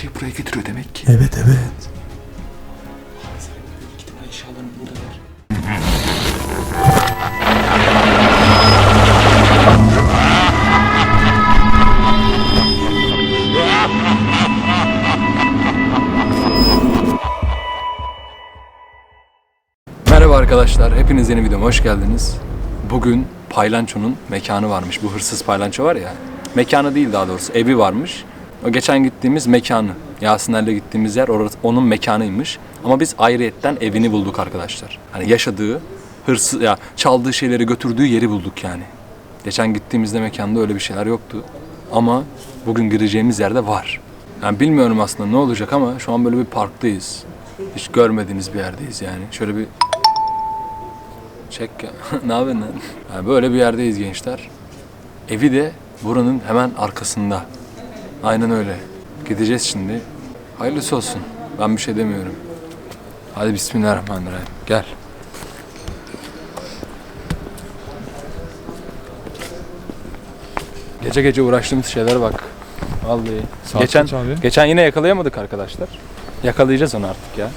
şeyi buraya getiriyor demek ki. Evet evet. Gidin eşyalarını burada ver. Merhaba arkadaşlar, hepiniz yeni videoma hoş geldiniz. Bugün Paylanço'nun mekanı varmış. Bu hırsız Paylanço var ya. Mekanı değil daha doğrusu, evi varmış. O geçen gittiğimiz mekanı. Yasinler'le gittiğimiz yer orası, onun mekanıymış. Ama biz ayrıyetten evini bulduk arkadaşlar. Hani yaşadığı, hırsız ya çaldığı şeyleri götürdüğü yeri bulduk yani. Geçen gittiğimizde mekanda öyle bir şeyler yoktu. Ama bugün gireceğimiz yerde var. Yani bilmiyorum aslında ne olacak ama şu an böyle bir parktayız. Hiç görmediğiniz bir yerdeyiz yani. Şöyle bir Çek ya. ne yapıyorsun lan? Yani böyle bir yerdeyiz gençler. Evi de buranın hemen arkasında. Aynen öyle. Gideceğiz şimdi. Hayırlısı olsun. Ben bir şey demiyorum. Hadi bismillahirrahmanirrahim. Gel. Gece gece uğraştığımız şeylere bak. Vallahi. Saat geçen kaç abi? geçen yine yakalayamadık arkadaşlar. Yakalayacağız onu artık ya.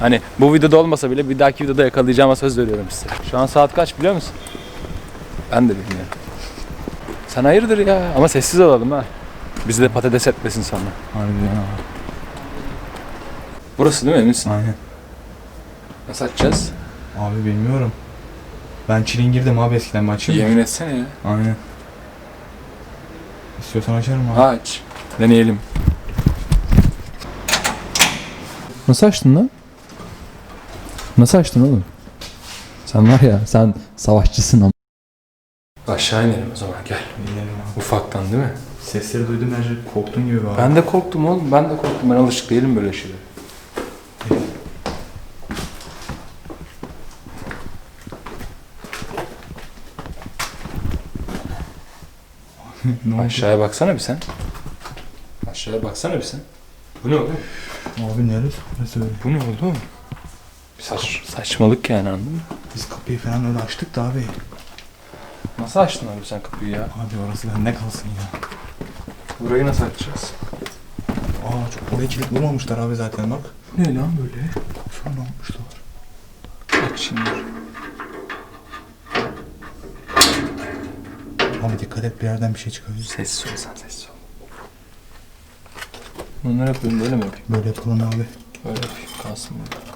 Hani bu videoda olmasa bile bir dahaki videoda yakalayacağıma söz veriyorum size. Şu an saat kaç biliyor musun? Ben de bilmiyorum. Sen hayırdır ya? Ama sessiz olalım ha. Bizi de patates etmesin sonra. Harbi ya. Burası değil mi eminsin? Aynen. Nasıl açacağız? Abi bilmiyorum. Ben çilingirdim abi eskiden ben açayım? Yemin etsene ya. Aynen. İstiyorsan açarım abi. Aç. Deneyelim. Nasıl açtın lan? Nasıl açtın oğlum? Sen var ya sen savaşçısın ama. Aşağı inelim o zaman gel. Bilmiyorum abi. Ufaktan değil mi? Sesleri duydum bence korktun gibi abi. Ben de korktum oğlum. Ben de korktum. Ben alışık değilim böyle şeylere. ne? Aşağıya baksana bir sen. Aşağıya baksana bir sen. Bu ne oğlum? Abi neresi? Neresi öyle? Bu ne oğlum? Saç, saçmalık yani anladın mı? Biz kapıyı falan öyle açtık da abi. Nasıl açtın abi sen kapıyı ya? Abi orası bende kalsın ya. Burayı nasıl açacağız? Aa çok oraya kilit vurmamışlar abi zaten bak. Ne lan böyle? Ne yapmışlar. Aç şimdi. Abi dikkat et bir yerden bir şey çıkabilir. Sessiz ol sen sessiz ol. Bunları yapıyorum böyle mi yapayım? Böyle yapalım abi. Böyle yapayım kalsın böyle.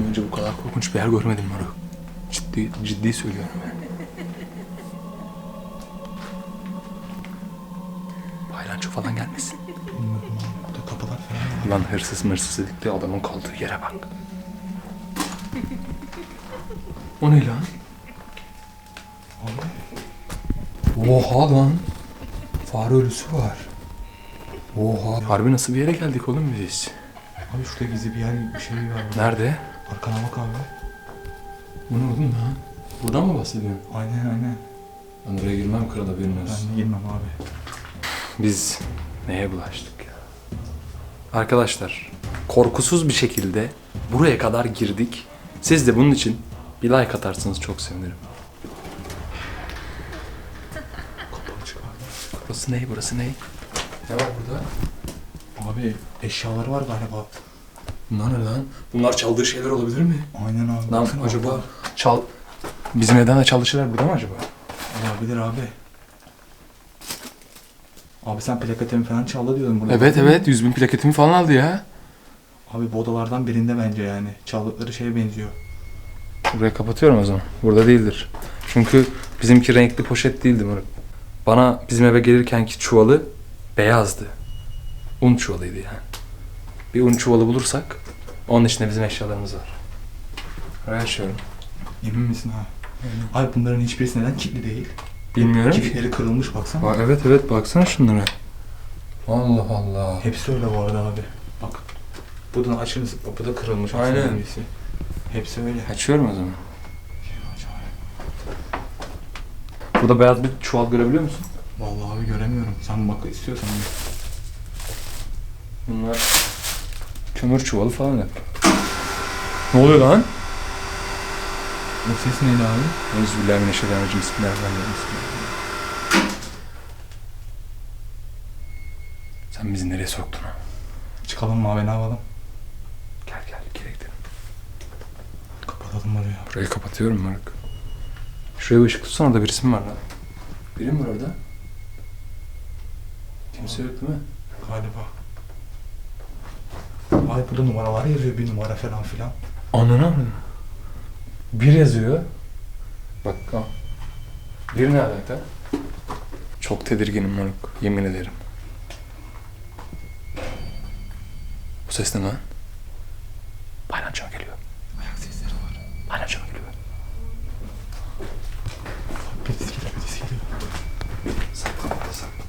Ben hayatım boyunca bu kadar korkunç bir yer görmedim Maro. Ciddi, ciddi söylüyorum yani. Baylanço falan gelmesin. Burada kapılar falan. Lan hırsız mırsız dedik de adamın kaldığı yere bak. O ne lan? Oha lan. Fare ölüsü var. Oha. Harbi nasıl bir yere geldik oğlum biz? Abi şurada gizli bir yer bir şey var. Nerede? Arkana bak abi. Bu ne oğlum lan? Buradan mı bahsediyorsun? Aynen aynen. Ben oraya girmem kral haberin olsun. Ben de girmem abi. Biz neye bulaştık ya? Arkadaşlar korkusuz bir şekilde buraya kadar girdik. Siz de bunun için bir like atarsanız çok sevinirim. Kapı açık abi. Burası ne? Burası ne? Ne var burada? Abi eşyaları var galiba. Bunlar ne lan? Bunlar çaldığı şeyler olabilir mi? Aynen abi. Lan baksana acaba orada. çal... Bizim de çalışırlar burada mı acaba? Olabilir abi. Abi sen plakatemi falan çaldı diyordun burada. Evet evet 100 bin plaketimi falan aldı ya. Abi bu odalardan birinde bence yani. Çaldıkları şeye benziyor. Burayı kapatıyorum o zaman. Burada değildir. Çünkü bizimki renkli poşet değildi moruk. Bana bizim eve gelirkenki çuvalı beyazdı. Un çuvalıydı yani. Bir un çuvalı bulursak onun içinde bizim eşyalarımız var. Buraya açıyorum. Emin misin ha? Abi bunların hiçbirisi neden kilitli değil? Bilmiyorum ki. Kilitleri kırılmış baksana. Aa, evet evet baksana şunlara. Allah Allah. Hepsi öyle bu arada abi. Bak. Bu da açılmış, bu da kırılmış. Aynen. birisi. Hepsi öyle. Açıyorum o zaman. Burada beyaz bir çuval görebiliyor musun? Vallahi abi göremiyorum. Sen bak istiyorsan. Bunlar kömür çuvalı falan hep. Ne oluyor lan? Bu ses neydi abi? Euzubillahimineşşeytanirracim. Bismillahirrahmanirrahim. Sen bizi nereye soktun ha? Çıkalım mı abi ne yapalım? Gel gel geri gidelim. Kapatalım burayı. Burayı kapatıyorum Maruk. Şuraya bir ışık tutsana orada birisi mi var lan? Biri mi var orada? Kimse yok değil mi? Galiba. Abi burada numaralar yazıyor bir numara falan filan. Anına mı? Bir yazıyor. Bak al. Bir ne alaka? Çok tedirginim Maruk. Yemin ederim. Bu ses ne lan? Paylanço geliyor. Ayak sesleri var. Paylanço geliyor. Birisi geliyor birisi geliyor. Saklan orada saklan.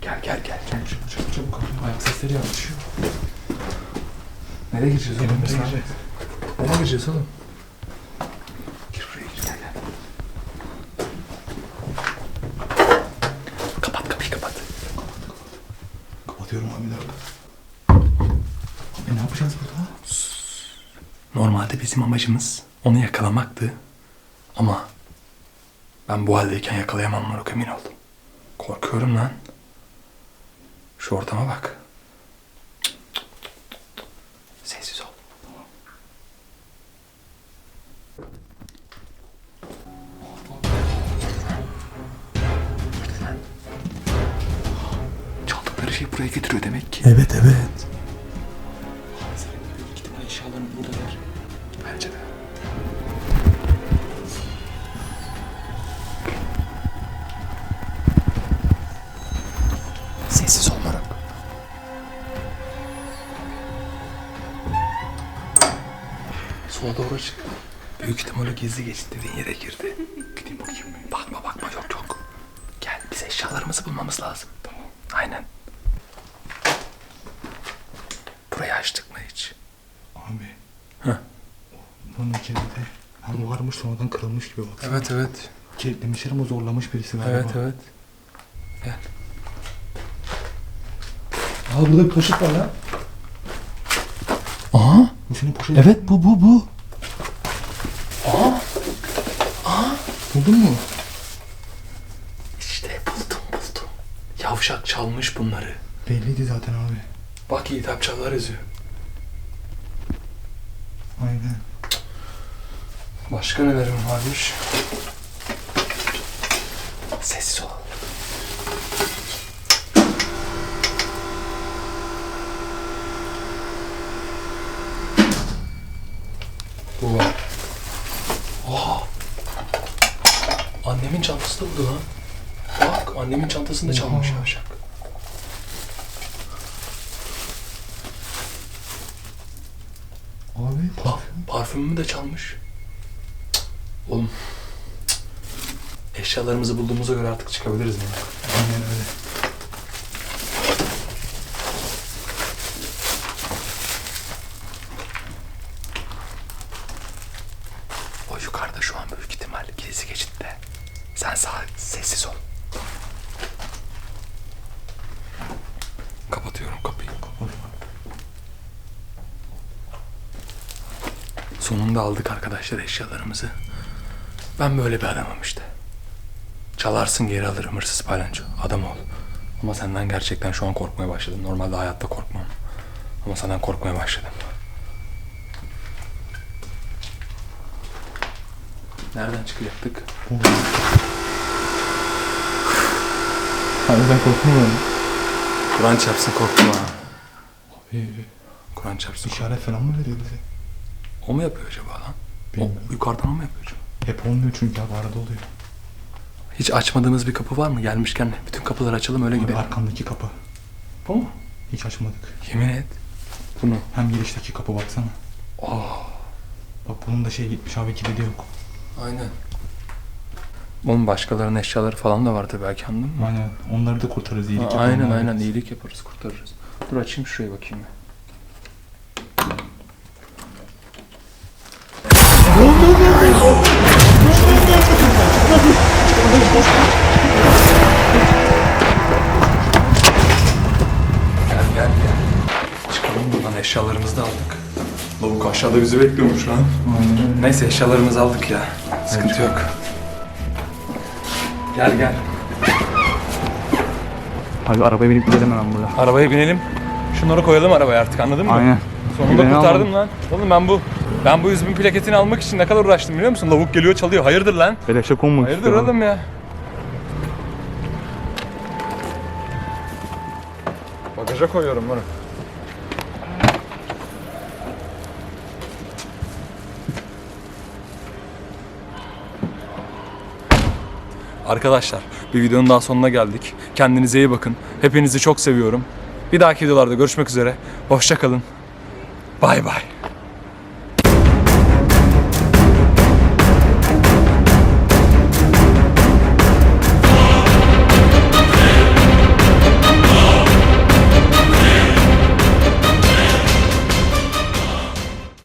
Gel gel gel. gel. Çabuk çabuk çabuk sesleri yaklaşıyor. Nereye gireceğiz oğlum? Lan? gireceğiz. Nereye gireceğiz oğlum? Gir buraya gir gel gel. Kapat kapıyı kapat. Kapatıyorum abi bir dakika. Abi ne yapacağız burada? Normalde bizim amacımız onu yakalamaktı. Ama ben bu haldeyken yakalayamam Maruk emin ol. Korkuyorum lan. Şu ortama bak. Buraya getiriyor demek ki. Evet evet. İhtimal eşyalarını buradalar. Bence de. Sessiz ol Maruk. Sola doğru çık. Büyük ihtimalle gizli geçit dediğin yere girdi. Gideyim bakayım. Bakma bakma yok yok. Gel biz eşyalarımızı bulmamız lazım. Tamam. Aynen. Burayı açtık mı hiç? Abi. Heh. Bunun içinde hem varmış sonradan kırılmış gibi bak. Evet evet. Kilitlemişler ama zorlamış birisi galiba. Evet evet. Gel. Aa burada bir poşet var lan. Aha. Bu senin poşetin. Evet bu bu bu. Buldun mu? İşte buldum buldum. Yavşak çalmış bunları. Belliydi zaten abi. Bak iyi tapçalar yazıyor. Aynen. Başka nelerim varmış? Sessiz ol. Bu var. Oha. Annemin çantası da burada lan. Bak annemin çantasını da çalmış yavşak. Abi Bak parfümümü de çalmış. Cık, Oğlum. Cık. Eşyalarımızı bulduğumuza göre artık çıkabiliriz mi? Aynen öyle. O yukarıda şu an büyük ihtimal gizli geçitte. Sen sağ sessiz ol. Kapatıyorum kapıyı. Sonunda aldık arkadaşlar eşyalarımızı. Ben böyle bir adamım işte. Çalarsın geri alırım hırsız paylanço. Adam ol. Ama senden gerçekten şu an korkmaya başladım. Normalde hayatta korkmam. Ama senden korkmaya başladım. Nereden çıkacaktık? Abi ben korkmuyorum. Kur'an çarpsın korkma. ha. Abi Kur'an çarpsın işaret falan mı veriyor bize? O mu yapıyor acaba lan? Bilmiyorum. O, yukarıdan mu yapıyor acaba? Hep olmuyor çünkü abi arada oluyor. Hiç açmadığımız bir kapı var mı? Gelmişken bütün kapıları açalım öyle Abi gidelim. arkamdaki kapı. Bu mu? Hiç açmadık. Yemin et. Bunu. Hem girişteki kapı baksana. Oh. Bak bunun da şey gitmiş abi kilidi yok. Aynen. Onun başkalarının eşyaları falan da vardı belki anladın mı? Aynen. Onları da kurtarırız iyilik Ha, yapalım aynen abi. aynen iyilik yaparız kurtarırız. Dur açayım şuraya bakayım bir. Gel gel gel. Çıkalım buradan eşyalarımızı da aldık. Lavuk aşağıda bizi bekliyormuş lan. Neyse eşyalarımızı aldık ya. Sıkıntı yok. Gel gel. Abi arabaya binip gidelim hemen burada. Arabaya binelim. Şunları koyalım arabaya artık anladın mı? Aynen. Sonunda Beni kurtardım lan. Oğlum ben bu ben bu yüzümün plaketini almak için ne kadar uğraştım biliyor musun? Lavuk geliyor çalıyor. Hayırdır lan? Beleşe konmak Hayırdır istiyorum. oğlum ya? Bagaja koyuyorum bunu. Arkadaşlar bir videonun daha sonuna geldik. Kendinize iyi bakın. Hepinizi çok seviyorum. Bir dahaki videolarda görüşmek üzere. Hoşça kalın. Bay bay.